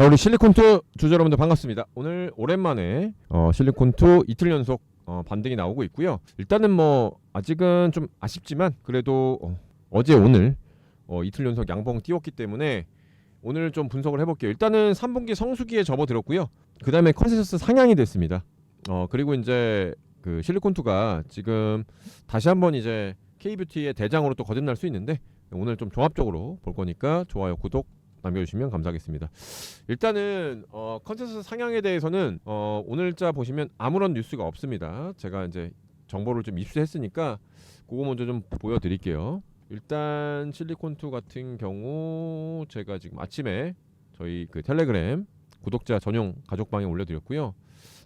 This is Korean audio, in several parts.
자 우리 실리콘2 주주 여러분들 반갑습니다. 오늘 오랜만에 어, 실리콘2 이틀 연속 어, 반등이 나오고 있고요. 일단은 뭐 아직은 좀 아쉽지만 그래도 어, 제 오늘 어, 이틀 연속 양봉 띄웠기 때문에 오늘 좀 분석을 해볼게요. 일단은 3분기 성수기에 접어들었고요. 그 다음에 컨센서스 상향이 됐습니다. 어 그리고 이제 그 실리콘2가 지금 다시 한번 이제 K뷰티의 대장으로 또 거듭날 수 있는데 오늘 좀 종합적으로 볼 거니까 좋아요, 구독 남겨주시면 감사하겠습니다. 일단은 어, 컨센서스 상향에 대해서는 어, 오늘자 보시면 아무런 뉴스가 없습니다. 제가 이제 정보를 좀 입수했으니까 그거 먼저 좀 보여드릴게요. 일단 실리콘2 같은 경우 제가 지금 아침에 저희 그 텔레그램 구독자 전용 가족방에 올려드렸고요.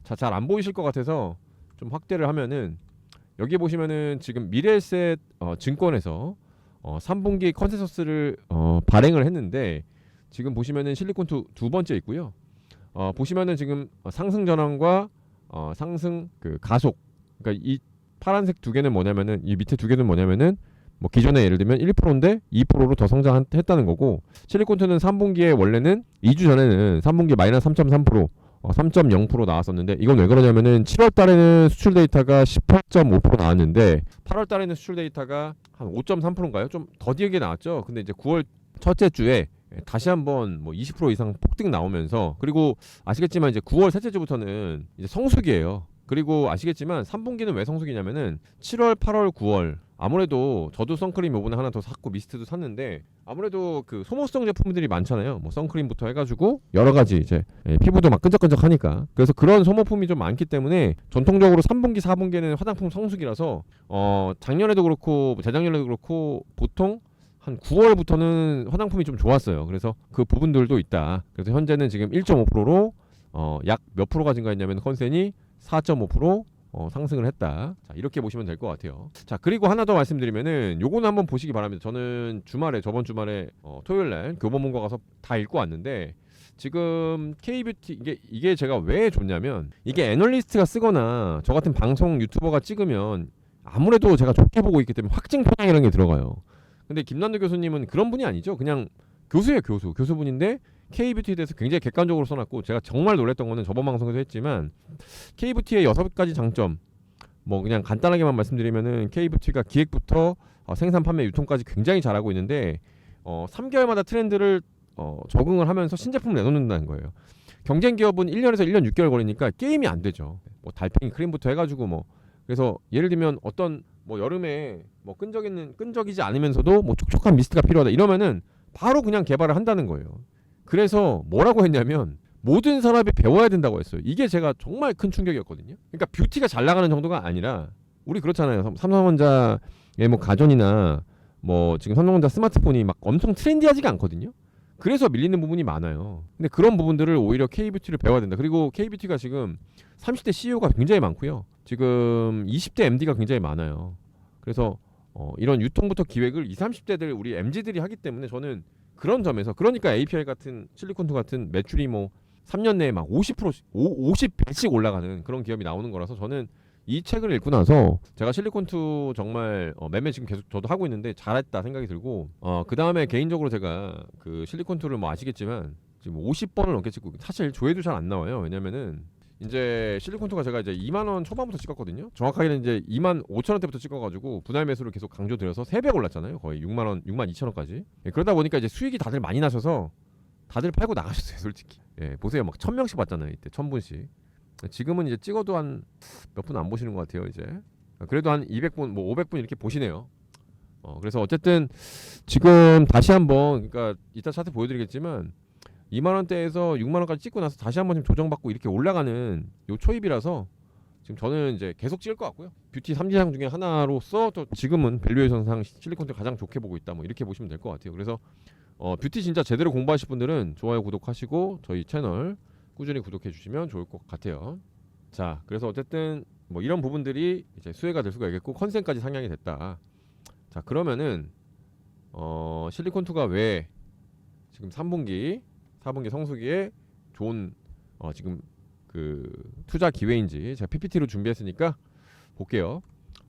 자, 잘 안 보이실 것 같아서 좀 확대를 하면은 여기 보시면은 지금 미래에셋 어, 증권에서 어, 3분기 컨센서스를 어, 발행을 했는데 지금 보시면은 실리콘2 두 번째 있고요. 어, 보시면은 지금 어, 상승 전환과 어, 상승 그 가속. 그러니까 이 파란색 두 개는 뭐냐면은 이 밑에 두 개는 뭐냐면은 뭐 기존에 예를 들면 1%인데 2%로 더 성장했다는 거고 실리콘트는 3분기에 원래는 2주 전에는 3분기 마이너스 3.3% 어, 3.0% 나왔었는데 이건 왜 그러냐면은 7월 달에는 수출 데이터가 18.5% 나왔는데 8월 달에는 수출 데이터가 한 5.3%인가요? 좀 더디게 나왔죠. 근데 이제 9월 첫째 주에 다시 한번 뭐 20% 이상 폭등 나오면서 그리고 아시겠지만 이제 9월 셋째 주부터는 이제 성수기예요. 그리고 아시겠지만 3분기는 왜 성수기냐면은 7월, 8월, 9월 아무래도 저도 선크림 요번에 하나 더 샀고 미스트도 샀는데 아무래도 그 소모성 제품들이 많잖아요. 뭐 선크림부터 해가지고 여러 가지 이제 예, 피부도 막 끈적끈적하니까 그래서 그런 소모품이 좀 많기 때문에 전통적으로 3분기, 4분기는 화장품 성수기라서 어 작년에도 그렇고 재작년에도 그렇고 보통 한 9월부터는 화장품이 좀 좋았어요. 그래서 그 부분들도 있다. 그래서 현재는 지금 1.5%로 어, 약 몇 프로가 증가했냐면 컨센이 4.5% 어, 상승을 했다. 자, 이렇게 보시면 될 것 같아요. 자, 그리고 하나 더 말씀드리면은 요거는 한번 보시기 바랍니다. 저는 주말에 저번 주말에 어, 토요일 날 교보문고 가서 다 읽고 왔는데 지금 K뷰티 이게 이게 제가 왜 좋냐면 이게 애널리스트가 쓰거나 저 같은 방송 유튜버가 찍으면 아무래도 제가 좋게 보고 있기 때문에 확증 편향이라는 게 들어가요. 근데 김난도 교수님은 그런 분이 아니죠. 그냥 교수예요, 교수. 교수분인데 K뷰티에 대해서 굉장히 객관적으로 써놨고 제가 정말 놀랬던 거는 저번 방송에서 했지만 K뷰티의 여섯 가지 장점 뭐 그냥 간단하게만 말씀드리면은 K뷰티가 기획부터 어, 생산, 판매, 유통까지 굉장히 잘하고 있는데 어, 3개월마다 트렌드를 어, 적응을 하면서 신제품을 내놓는다는 거예요. 경쟁 기업은 1년에서 1년 6개월 걸리니까 게임이 안 되죠. 뭐 달팽이 크림부터 해가지고 뭐 그래서 예를 들면 어떤 뭐 여름에 뭐 끈적이는 끈적이지 않으면서도 뭐 촉촉한 미스트가 필요하다 이러면은 바로 그냥 개발을 한다는 거예요. 그래서 뭐라고 했냐면 모든 산업이 배워야 된다고 했어요. 이게 제가 정말 큰 충격이었거든요. 그러니까 뷰티가 잘 나가는 정도가 아니라 우리 그렇잖아요. 삼- 삼성전자의 뭐 가전이나 뭐 지금 삼성전자 스마트폰이 막 엄청 트렌디하지가 않거든요. 그래서 밀리는 부분이 많아요. 근데 그런 부분들을 오히려 K뷰티를 배워야 된다. 그리고 K뷰티가 지금 30대 CEO가 굉장히 많고요. 지금 20대 MD가 굉장히 많아요. 그래서 어, 이런 유통부터 기획을 20, 30대들 우리 MZ들이 하기 때문에 저는 그런 점에서 그러니까 API 같은 실리콘투 같은 매출이 뭐 3년 내에 막 50%씩 50배씩 올라가는 그런 기업이 나오는 거라서 저는 이 책을 읽고 나서 제가 실리콘투 정말 어, 매매 지금 계속 저도 하고 있는데 잘했다 생각이 들고 어, 그 다음에 개인적으로 제가 그 실리콘투를 뭐 아시겠지만 지금 50번을 넘게 찍고 사실 조회도 잘 안 나와요 왜냐면은 이제 실리콘투가 제가 이제 2만 원 초반부터 찍었거든요. 정확하게는 이제 2만 5천 원대부터 찍어가지고 분할 매수를 계속 강조드려서 3배 올랐잖아요. 거의 6만 원, 6만 2천 원까지. 예, 그러다 보니까 이제 수익이 다들 많이 나셔서 다들 팔고 나가셨어요, 솔직히. 예, 보세요, 막 천 명씩 봤잖아요, 이때 천 분씩. 지금은 이제 찍어도 한 몇 분 안 보시는 것 같아요, 이제. 그래도 한 200분, 뭐 500분 이렇게 보시네요. 어, 그래서 어쨌든 지금 다시 한번 그러니까 이따 차트 보여드리겠지만 2만 원대에서 6만 원까지 찍고 나서 다시 한번 좀 조정받고 이렇게 올라가는 요 초입이라서 지금 저는 이제 계속 찍을 것 같고요. 뷰티 3지상 중에 하나로서 또 지금은 밸류에이션상 실리콘을 가장 좋게 보고 있다. 뭐 이렇게 보시면 될 것 같아요. 그래서 어, 뷰티 진짜 제대로 공부하실 분들은 좋아요 구독하시고 저희 채널 꾸준히 구독해 주시면 좋을 것 같아요. 자, 그래서 어쨌든 뭐 이런 부분들이 이제 수혜가 될 수가 있겠고 컨센까지 상향이 됐다. 자, 그러면은 어, 실리콘2가 왜 지금 3분기 4분기 성수기에 좋은 어, 지금 그 투자 기회인지 제가 PPT로 준비했으니까 볼게요.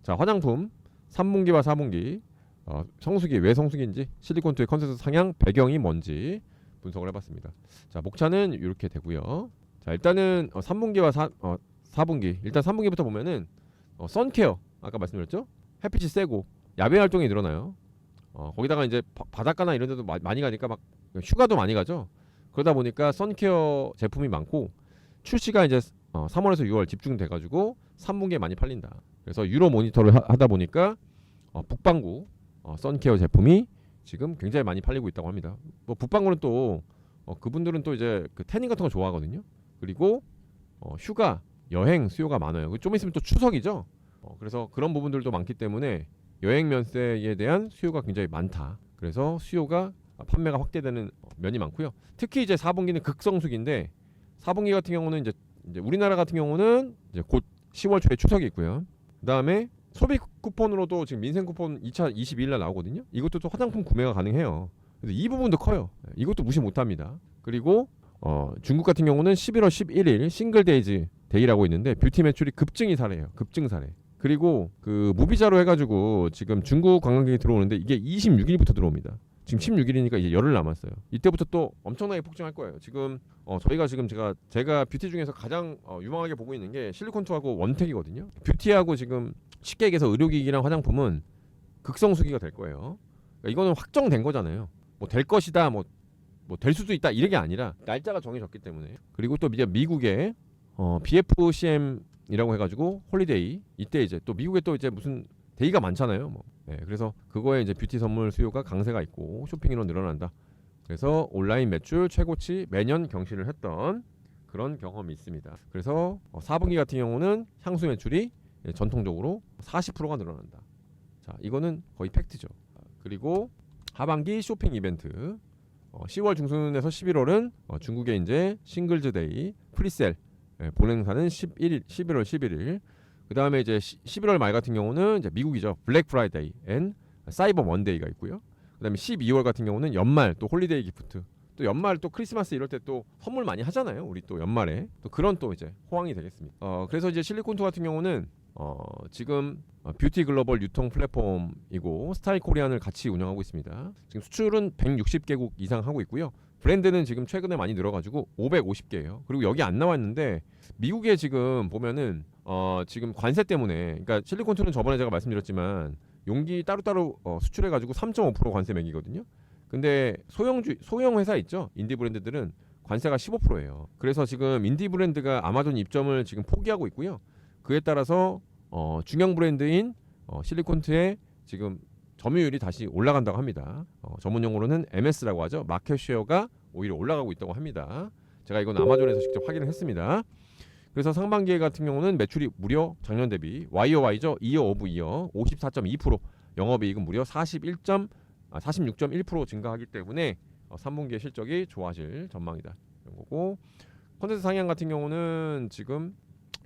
자 화장품 3분기와 4분기 어, 성수기 왜 성수기인지 실리콘투의 컨센서스 상향 배경이 뭔지 분석을 해봤습니다. 자 목차는 이렇게 되고요. 자 일단은 어, 3분기와 4, 어, 4분기 일단 3분기부터 보면은 어, 선케어 아까 말씀드렸죠 햇빛이 세고 야외 활동이 늘어나요. 어, 거기다가 이제 바, 바닷가나 이런 데도 마- 많이 가니까 막 휴가도 많이 가죠. 그러다 보니까 선케어 제품이 많고 출시가 이제 어, 3월에서 6월 집중돼 가지고 3분기에 많이 팔린다. 그래서 유로 모니터를 하, 다 보니까 어, 북방구 어, 선케어 제품이 지금 굉장히 많이 팔리고 있다고 합니다. 뭐 북방구는 또 어, 그분들은 또 이제 그 태닝 같은 거 좋아하거든요. 그리고 어, 휴가, 여행 수요가 많아요. 그좀 있으면 또 추석이죠. 어, 그래서 그런 부분들도 많기 때문에 여행 면세에 대한 수요가 굉장히 많다. 그래서 수요가 아, 판매가 확대되는 어, 면이 많고요. 특히 이제 4분기는 극성수기인데 4분기 같은 경우는 이제, 이제 우리나라 같은 경우는 이제 곧 10월 초에 추석이 있고요. 그다음에 소비 쿠폰으로도 지금 민생 쿠폰 2차 22일 날 나오거든요. 이것도 또 화장품 구매가 가능해요. 그래서 이 부분도 커요. 예, 이것도 무시 못 합니다. 그리고 어, 중국 같은 경우는 11월 11일 싱글데이즈 데이라고 있는데 뷰티 매출이 급증이 사례예요. 급증 사례. 그리고 그 무비자로 해가지고 지금 중국 관광객이 들어오는데 이게 26일부터 들어옵니다. 지금 16일이니까 이제 열흘 남았어요. 이때부터 또 엄청나게 폭증할 거예요. 지금 어, 저희가 지금 제가 제가 뷰티 중에서 가장 어, 유망하게 보고 있는 게 실리콘투하고 원택이거든요. 뷰티하고 지금 쉽게 얘기해서 의료기기랑 화장품은 극성수기가 될 거예요. 그러니까 이거는 확정된 거잖아요. 뭐 될 것이다, 뭐 뭐 될 수도 있다 이게 아니라 날짜가 정해졌기 때문에 그리고 또 이제 미국의 어, BFCM이라고 해가지고 홀리데이 이때 이제 또 미국에 또 이제 무슨 데이가 많잖아요. 뭐. 네, 그래서 그거에 이제 뷰티 선물 수요가 강세가 있고 쇼핑인원 늘어난다. 그래서 온라인 매출 최고치 매년 경신을 했던 그런 경험이 있습니다. 그래서 어, 4분기 같은 경우는 향수 매출이 예, 전통적으로 40%가 늘어난다. 자, 이거는 거의 팩트죠. 그리고 하반기 쇼핑 이벤트 어, 10월 중순에서 11월은 어, 중국의 이제 싱글즈 데이 프리셀 예, 본행사는 11일 11월 11일 그 다음에 이제 시, 11월 말 같은 경우는 이제 미국이죠. 블랙 프라이데이 앤 사이버 먼데이가 있고요. 그 다음에 12월 같은 경우는 연말 또 홀리데이 기프트. 또 연말 또 크리스마스 이럴 때 또 선물 많이 하잖아요. 우리 또 연말에. 또 그런 또 이제 호황이 되겠습니다. 어 그래서 이제 실리콘투 같은 경우는 어 지금 어, 뷰티 글로벌 유통 플랫폼이고 스타일 코리안을 같이 운영하고 있습니다. 지금 수출은 160개국 이상 하고 있고요 브랜드는 지금 최근에 많이 늘어가지고 550개예요. 그리고 여기 안 나왔는데 미국에 지금 보면은 어 지금 관세 때문에 그러니까 실리콘투는 저번에 제가 말씀드렸지만 용기 따로따로 어, 수출해가지고 3.5% 관세 매기거든요. 근데 소형주 소형 회사 있죠 인디 브랜드들은 관세가 15%예요. 그래서 지금 인디 브랜드가 아마존 입점을 지금 포기하고 있고요. 그에 따라서 어, 중형 브랜드인 어, 실리콘트의 지금 점유율이 다시 올라간다고 합니다. 어, 전문 용어로는 MS라고 하죠. 마켓 쉐어가 오히려 올라가고 있다고 합니다. 제가 이건 아마존에서 직접 확인을 했습니다. 그래서 상반기 같은 경우는 매출이 무려 작년 대비 YOY죠. 이어 오브 이어 54.2% 영업이익은 무려 41. 아, 46.1% 증가하기 때문에 어, 3분기의 실적이 좋아질 전망이다. 이런 거고 콘텐츠 상향 같은 경우는 지금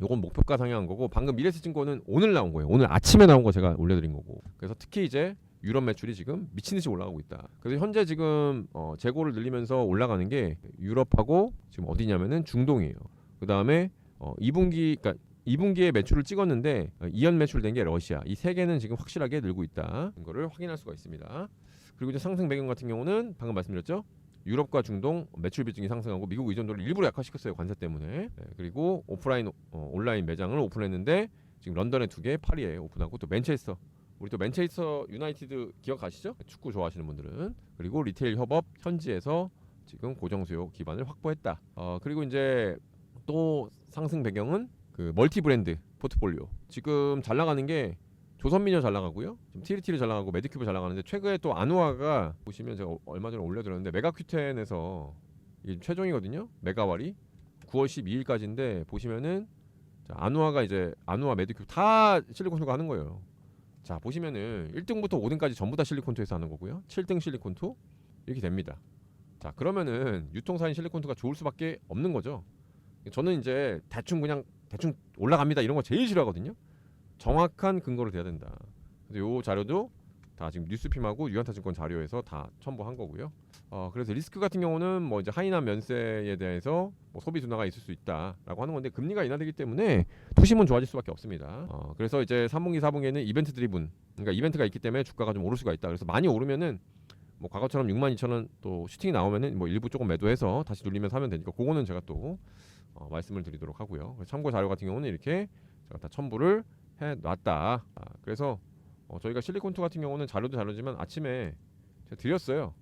요건 목표가 상향한 거고 방금 미래세 증권은 오늘 나온 거예요. 오늘 아침에 나온 거 제가 올려드린 거고. 그래서 특히 이제 유럽 매출이 지금 미친 듯이 올라가고 있다. 그래서 현재 지금 어, 재고를 늘리면서 올라가는 게 유럽하고 지금 어디냐면은 중동이에요. 그 다음에 어, 2분기 그러니까 2분기에 매출을 찍었는데 어, 이연 매출된 게 러시아. 이 세 개는 지금 확실하게 늘고 있다. 이거를 확인할 수가 있습니다. 그리고 이제 상승 배경 같은 경우는 방금 말씀드렸죠. 유럽과 중동 매출 비중이 상승하고 미국 의존도를 일부러 약화시켰어요 관세 때문에. 네, 그리고 오프라인 어, 온라인 매장을 오픈했는데 지금 런던에 두 개, 파리에 오픈하고 또 맨체스터 우리 또 맨체스터 유나이티드 기억하시죠? 축구 좋아하시는 분들은 그리고 리테일 협업 현지에서 지금 고정 수요 기반을 확보했다. 어 그리고 이제 또 상승 배경은 그 멀티 브랜드 포트폴리오 지금 잘 나가는 게 조선미녀 잘 나가고요. 지금 티리티리 잘 나가고 메디큐브 잘 나가는데 최근에 또 아누아가 보시면 제가 얼마 전에 올려드렸는데 메가큐텐에서 이게 최종이거든요. 메가왈이 9월 12일까지인데 보시면은 자, 아누아가 이제 아누아 메디큐브 다 실리콘투가 하는 거예요. 자 보시면은 1등부터 5등까지 전부 다 실리콘투에서 하는 거고요. 7등 실리콘투 이렇게 됩니다. 자 그러면은 유통사인 실리콘투가 좋을 수밖에 없는 거죠. 저는 이제 대충 그냥 대충 올라갑니다 이런 거 제일 싫어하거든요. 정확한 근거를 대야 된다. 그래서 요 자료도 다 지금 뉴스핌하고 유한타증권 자료에서 다 첨부한 거고요. 어, 그래서 리스크 같은 경우는 뭐 이제 하이난 면세에 대해서 뭐 소비 둔화가 있을 수 있다라고 하는 건데 금리가 인하되기 때문에 투심은 좋아질 수밖에 없습니다. 어, 그래서 이제 3분기 4분기에는 이벤트 드리븐 그러니까 이벤트가 있기 때문에 주가가 좀 오를 수가 있다. 그래서 많이 오르면은 뭐 과거처럼 6만 2천 원 또 슈팅이 나오면은 뭐 일부 조금 매도해서 다시 눌리면 사면 되니까 그거는 제가 또 어, 말씀을 드리도록 하고요. 참고 자료 같은 경우는 이렇게 제가 다 첨부를 해 놨다. 아, 그래서 어, 저희가 실리콘투 같은 경우는 자료도 자료지만 아침에 제가 드렸어요.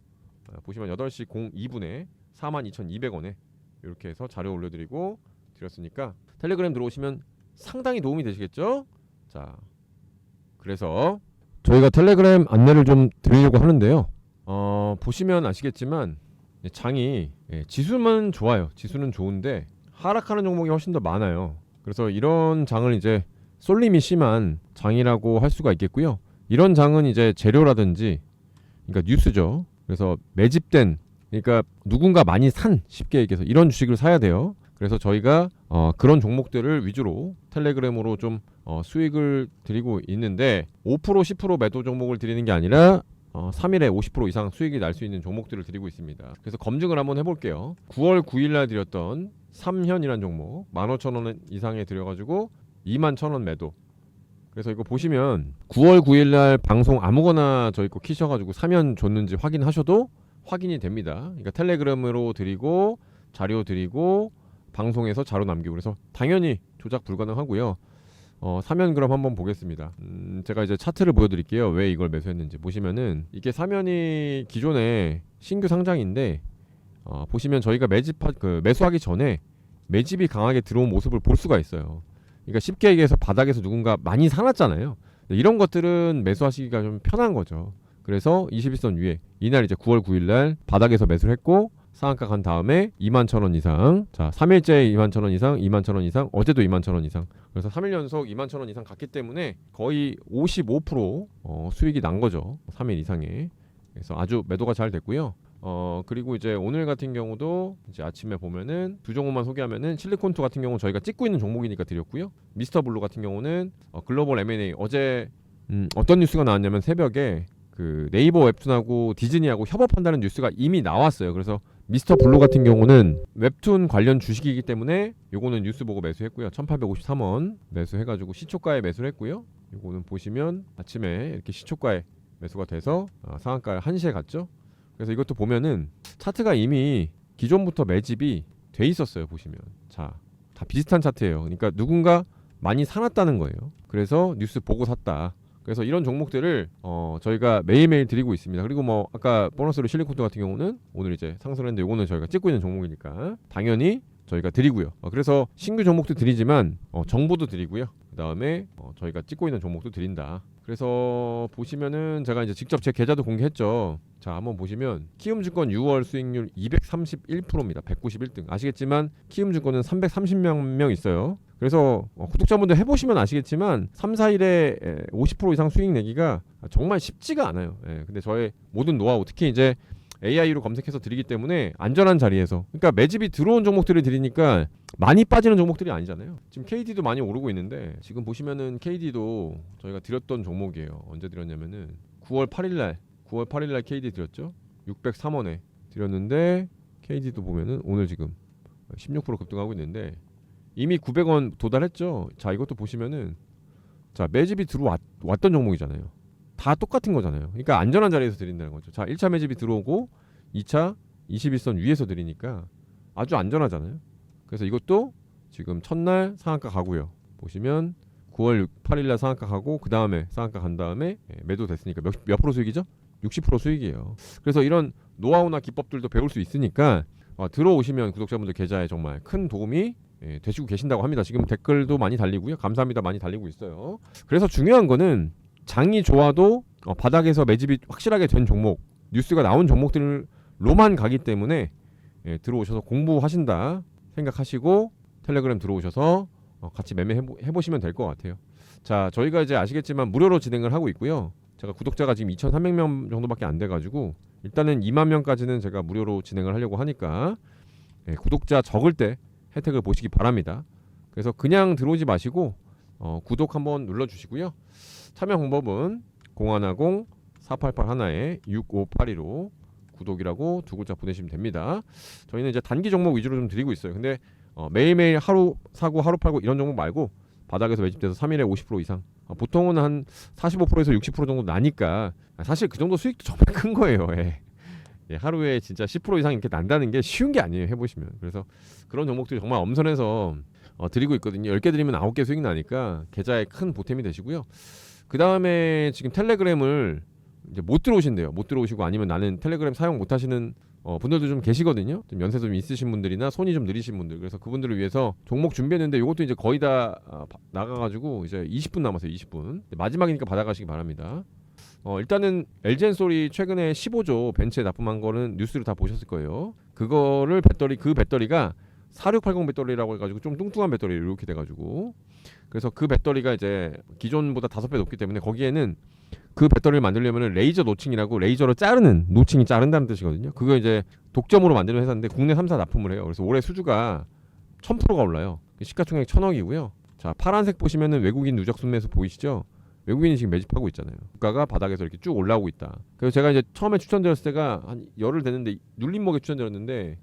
아, 보시면 8시 02분에 42,200원에 이렇게 해서 자료 올려드리고 드렸으니까 텔레그램 들어오시면 상당히 도움이 되시겠죠? 자, 그래서 저희가 텔레그램 안내를 좀 드리려고 하는데요. 어, 보시면 아시겠지만 예, 장이 예, 지수만 좋아요. 지수는 좋은데 하락하는 종목이 훨씬 더 많아요. 그래서 이런 장을 이제 쏠림이 심한 장이라고 할 수가 있겠고요. 이런 장은 이제 재료라든지 그러니까 뉴스죠. 그래서 매집된 그러니까 누군가 많이 산 쉽게 얘기해서 이런 주식을 사야 돼요. 그래서 저희가 어, 그런 종목들을 위주로 텔레그램으로 좀 어, 수익을 드리고 있는데 5% 10% 매도 종목을 드리는 게 아니라 어, 3일에 50% 이상 수익이 날 수 있는 종목들을 드리고 있습니다. 그래서 검증을 한번 해볼게요. 9월 9일 날 드렸던 삼현이란 종목 15,000원 이상에 드려가지고 21,000원 매도. 그래서 이거 보시면 9월 9일 날 방송 아무거나 저희 거 키셔가지고 사면 줬는지 확인하셔도 확인이 됩니다. 그러니까 텔레그램으로 드리고 자료 드리고 방송에서 자료 남기고 그래서 당연히 조작 불가능하고요. 어, 사면 그럼 한번 보겠습니다. 음, 제가 이제 차트를 보여드릴게요. 왜 이걸 매수했는지 보시면은 이게 사면이 기존에 신규 상장인데 어, 보시면 저희가 매집하 그 매수하기 전에 매집이 강하게 들어온 모습을 볼 수가 있어요. 그러니까 쉽게 얘기해서 바닥에서 누군가 많이 사놨잖아요. 이런 것들은 매수하시기가 좀 편한 거죠. 그래서 21선 위에 이날 이제 9월 9일 날 바닥에서 매수를 했고 상한가 간 다음에 2만 천원 이상. 자 3일째 2만 천원 이상 2만 천원 이상 어제도 2만 천원 이상. 그래서 3일 연속 2만 천원 이상 갔기 때문에 거의 55% 어, 수익이 난 거죠. 3일 이상에. 그래서 아주 매도가 잘 됐고요 어 그리고 이제 오늘 같은 경우도 이제 아침에 보면은 두 종목만 소개하면은 실리콘투 같은 경우 저희가 찍고 있는 종목이니까 드렸고요 미스터 블루 같은 경우는 어, 글로벌 M&A 어제 음, 어떤 뉴스가 나왔냐면 새벽에 그 네이버 웹툰하고 디즈니하고 협업한다는 뉴스가 이미 나왔어요. 그래서 미스터 블루 같은 경우는 웹툰 관련 주식이기 때문에 요거는 뉴스 보고 매수했고요. 1853원 매수해가지고 시초가에 매수를 했고요. 요거는 보시면 아침에 이렇게 시초가에 매수가 돼서 아, 상한가 1시에 갔죠. 그래서 이것도 보면은 차트가 이미 기존부터 매집이 돼 있었어요. 보시면 자 다 비슷한 차트예요. 그러니까 누군가 많이 사놨다는 거예요. 그래서 뉴스 보고 샀다. 그래서 이런 종목들을 어, 저희가 매일매일 드리고 있습니다. 그리고 뭐 아까 보너스로 실리콘드 같은 경우는 오늘 이제 상승했는데 요거는 저희가 찍고 있는 종목이니까 당연히 저희가 드리고요. 어, 그래서 신규 종목도 드리지만 어, 정보도 드리고요. 그 다음에 어, 저희가 찍고 있는 종목도 드린다. 그래서 보시면은 제가 이제 직접 제 계좌도 공개했죠. 자 한번 보시면 키움증권 6월 수익률 231%입니다. 191등. 아시겠지만 키움증권은 330명 있어요. 그래서 어, 구독자분들 해보시면 아시겠지만 3, 4일에 50% 이상 수익 내기가 정말 쉽지가 않아요. 예, 근데 저의 모든 노하우 특히 이제 AI로 검색해서 드리기 때문에 안전한 자리에서 그러니까 매집이 들어온 종목들을 드리니까 많이 빠지는 종목들이 아니잖아요. 지금 KD도 많이 오르고 있는데 지금 보시면은 KD도 저희가 드렸던 종목이에요. 언제 드렸냐면은 9월 8일 날 9월 8일 날 KD 드렸죠. 603원에 드렸는데 KD도 보면은 오늘 지금 16% 급등하고 있는데 이미 900원 도달했죠. 자, 이것도 보시면은 자, 매집이 들어왔던 종목이잖아요. 다 똑같은 거잖아요. 그러니까 안전한 자리에서 드린다는 거죠. 자, 1차 매집이 들어오고 2차 21선 위에서 드리니까 아주 안전하잖아요. 그래서 이것도 지금 첫날 상한가 가고요. 보시면 9월 8일 날 상한가 가고 그 다음에 상한가 간 다음에 예, 매도 됐으니까 몇, 몇 프로 수익이죠? 60% 수익이에요. 그래서 이런 노하우나 기법들도 배울 수 있으니까 어, 들어오시면 구독자분들 계좌에 정말 큰 도움이 예, 되시고 계신다고 합니다. 지금 댓글도 많이 달리고요. 감사합니다. 많이 달리고 있어요. 그래서 중요한 거는 장이 좋아도 어, 바닥에서 매집이 확실하게 된 종목, 뉴스가 나온 종목들로만 가기 때문에 예, 들어오셔서 공부하신다 생각하시고 텔레그램 들어오셔서 어, 같이 매매 해보, 해보시면 될 것 같아요. 자, 저희가 이제 아시겠지만 무료로 진행을 하고 있고요. 제가 구독자가 지금 2,300명 정도밖에 안 돼가지고 일단은 2만 명까지는 제가 무료로 진행을 하려고 하니까 예, 구독자 적을 때 혜택을 보시기 바랍니다. 그래서 그냥 들어오지 마시고 어, 구독 한번 눌러주시고요. 참여 방법은 0110 488 하나에 6582로 구독이라고 두 글자 보내시면 됩니다. 저희는 이제 단기 종목 위주로 좀 드리고 있어요. 근데 어, 매일매일 하루 사고 하루 팔고 이런 종목 말고 바닥에서 매집돼서 3일에 50% 이상 어, 보통은 한 45%에서 60% 정도 나니까 사실 그 정도 수익도 정말 큰 거예요. 예. 예, 하루에 진짜 10% 이상 이렇게 난다는 게 쉬운 게 아니에요. 해보시면. 그래서 그런 종목들이 정말 엄선해서 어, 드리고 있거든요. 10개 드리면 9개 수익 나니까 계좌에 큰 보탬이 되시고요. 그 다음에 지금 텔레그램을 이제 못 들어오신대요. 못 들어오시고 아니면 나는 텔레그램 사용 못 하시는 어, 분들도 좀 계시거든요. 좀 연세 좀 있으신 분들이나 손이 좀 느리신 분들. 그래서 그분들을 위해서 종목 준비했는데 이것도 이제 거의 다 아, 바- 나가가지고 이제 20분 남았어요. 20분. 마지막이니까 받아가시기 바랍니다. 어, 일단은 LG엔솔이 최근에 15조 벤츠에 납품한 거는 뉴스를 다 보셨을 거예요. 그거를 배터리 그 배터리가 4680 배터리라고 해가지고 좀 뚱뚱한 배터리 이렇게 돼가지고 그래서 그 배터리가 이제 기존보다 다섯 배 높기 때문에 거기에는 그 배터리를 만들려면 레이저 노칭이라고 레이저로 자르는 노칭이 자른다는 뜻이거든요. 그거 이제 독점으로 만드는 회사인데 국내 3사 납품을 해요. 그래서 올해 수주가 1000%가 올라요. 시가총액 1000억이고요. 자, 파란색 보시면은 외국인 누적 순매수 보이시죠? 외국인이 지금 매집하고 있잖아요. 주가가 바닥에서 이렇게 쭉 올라오고 있다. 그래서 제가 이제 처음에 추천드렸을 때가 한 열흘 됐는데 눌림목에 추천드렸는데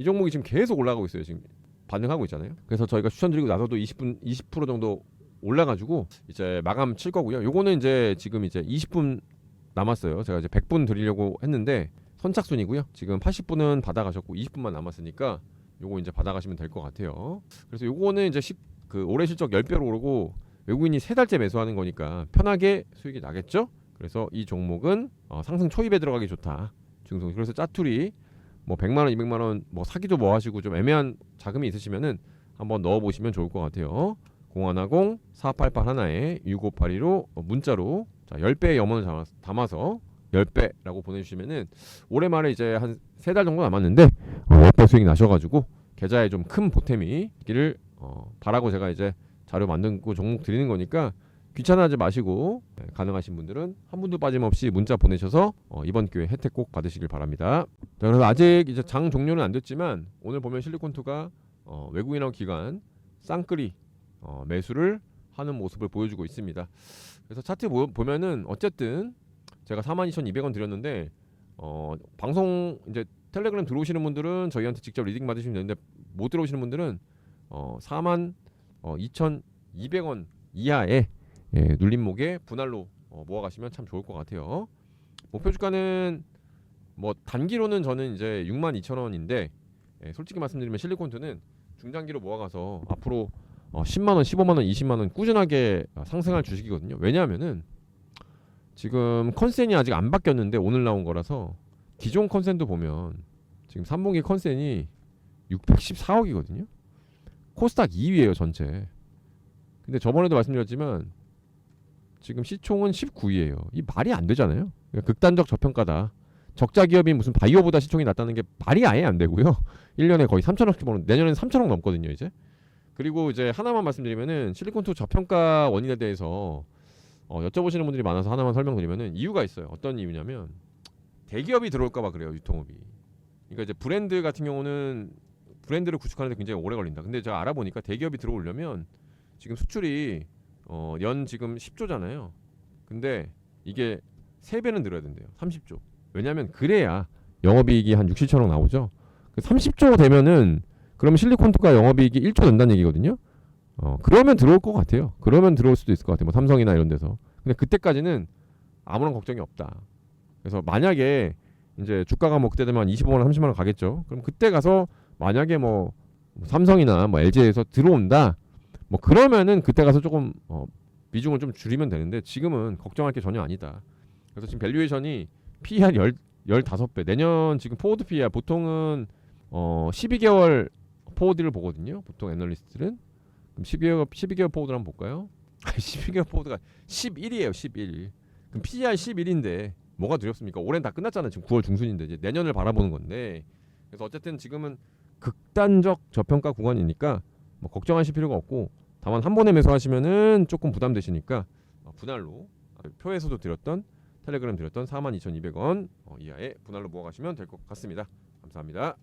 이 종목이 지금 계속 올라가고 있어요. 지금 반등하고 있잖아요. 그래서 저희가 추천드리고 나서도 20분 20% 정도 올라가지고 이제 마감 칠 거고요. 요거는 이제 지금 이제 20분 남았어요. 제가 이제 100분 드리려고 했는데 선착순이고요. 지금 80분은 받아가셨고 20분만 남았으니까 요거 이제 받아가시면 될 것 같아요. 그래서 요거는 이제 시, 그 올해 실적 10배로 오르고 외국인이 세 달째 매수하는 거니까 편하게 수익이 나겠죠. 그래서 이 종목은 어, 상승 초입에 들어가기 좋다. 중성. 그래서 짜투리 뭐 100만 원, 200만 원 뭐 사기도 뭐 하시고 좀 애매한 자금이 있으시면은 한번 넣어 보시면 좋을 것 같아요. 0110 4881 하나에 6582로 어, 문자로 자 10배의 염원을 담아- 담아서 10배라고 보내 주시면은 올해 말에 이제 한 세 달 정도 남았는데 어, 10배 수익 나셔 가지고 계좌에 좀 큰 보탬이 있기를 어, 바라고 제가 이제 자료 만들고 종목 드리는 거니까 귀찮아하지 마시고 네, 가능하신 분들은 한 분도 빠짐없이 문자 보내셔서 어, 이번 기회에 혜택 꼭 받으시길 바랍니다. 자, 그래서 아직 이제 장 종료는 안 됐지만 오늘 보면 실리콘투가 어, 외국인하고 기관 쌍끌이 어, 매수를 하는 모습을 보여주고 있습니다. 그래서 차트 보, 보면은 어쨌든 제가 42,200원 드렸는데 어, 방송 이제 텔레그램 들어오시는 분들은 저희한테 직접 리딩 받으시면 되는데 못 들어오시는 분들은 어, 4만 어, 2,200원 이하의 예, 눌림목에 분할로 어, 모아가시면 참 좋을 것 같아요. 목표 주가는 뭐 단기로는 저는 이제 62,000원인데 예, 솔직히 말씀드리면 실리콘투는 중장기로 모아가서 앞으로 어, 10만 원, 15만 원, 20만 원 꾸준하게 어, 상승할 주식이거든요. 왜냐하면은 지금 컨센이 아직 안 바뀌었는데 오늘 나온 거라서 기존 컨센도 보면 지금 3분기 컨센이 614억이거든요. 코스닥 2위예요 전체. 근데 저번에도 말씀드렸지만 지금 시총은 19위예요. 이 말이 안 되잖아요. 그러니까 극단적 저평가다. 적자 기업이 무슨 바이오보다 시총이 낮다는 게 말이 아예 안 되고요. 1년에 거의 3천억씩 버는 내년에는 3천억 넘거든요, 이제. 그리고 이제 하나만 말씀드리면은 실리콘투 저평가 원인에 대해서 어, 여쭤보시는 분들이 많아서 하나만 설명드리면은 이유가 있어요. 어떤 이유냐면 대기업이 들어올까 봐 그래요, 유통업이. 그러니까 이제 브랜드 같은 경우는 브랜드를 구축하는데 굉장히 오래 걸린다. 근데 제가 알아보니까 대기업이 들어오려면 지금 수출이 어, 연 지금 10조잖아요. 근데 이게 3배는 늘어야 된대요. 30조. 왜냐하면 그래야 영업이익이 한 6, 7천억 나오죠. 그 30조 되면은 그러면 실리콘투가 영업이익이 1조 된다는 얘기거든요. 어, 그러면 들어올 것 같아요. 그러면 들어올 수도 있을 것 같아요. 뭐 삼성이나 이런 데서. 근데 그때까지는 아무런 걱정이 없다. 그래서 만약에 이제 주가가 뭐 그때 되면 25만 원, 30만 원 가겠죠. 그럼 그때 가서 만약에 뭐 삼성이나 뭐 LG에서 들어온다. 뭐 그러면은 그때 가서 조금 어, 비중을 좀 줄이면 되는데 지금은 걱정할 게 전혀 아니다. 그래서 지금 밸류에이션이 PER 10, 15배. 내년 지금 포워드 PER 보통은 어 12개월 포워드를 보거든요. 보통 애널리스트들은 그럼 12개월 12개월 포워드를 한번 볼까요? 12개월 포워드가 11이에요. 11. 그럼 PER 11인데 뭐가 두렵습니까? 올해는 다 끝났잖아요. 지금 9월 중순인데 이제 내년을 바라보는 건데. 그래서 어쨌든 지금은 극단적 저평가 구간이니까 뭐 걱정하실 필요가 없고 다만 한 번에 매수하시면은 조금 부담되시니까 어, 분할로 아, 표에서도 드렸던 텔레그램 드렸던 42,200원 어, 이하의 분할로 모아가시면 될 것 같습니다. 감사합니다.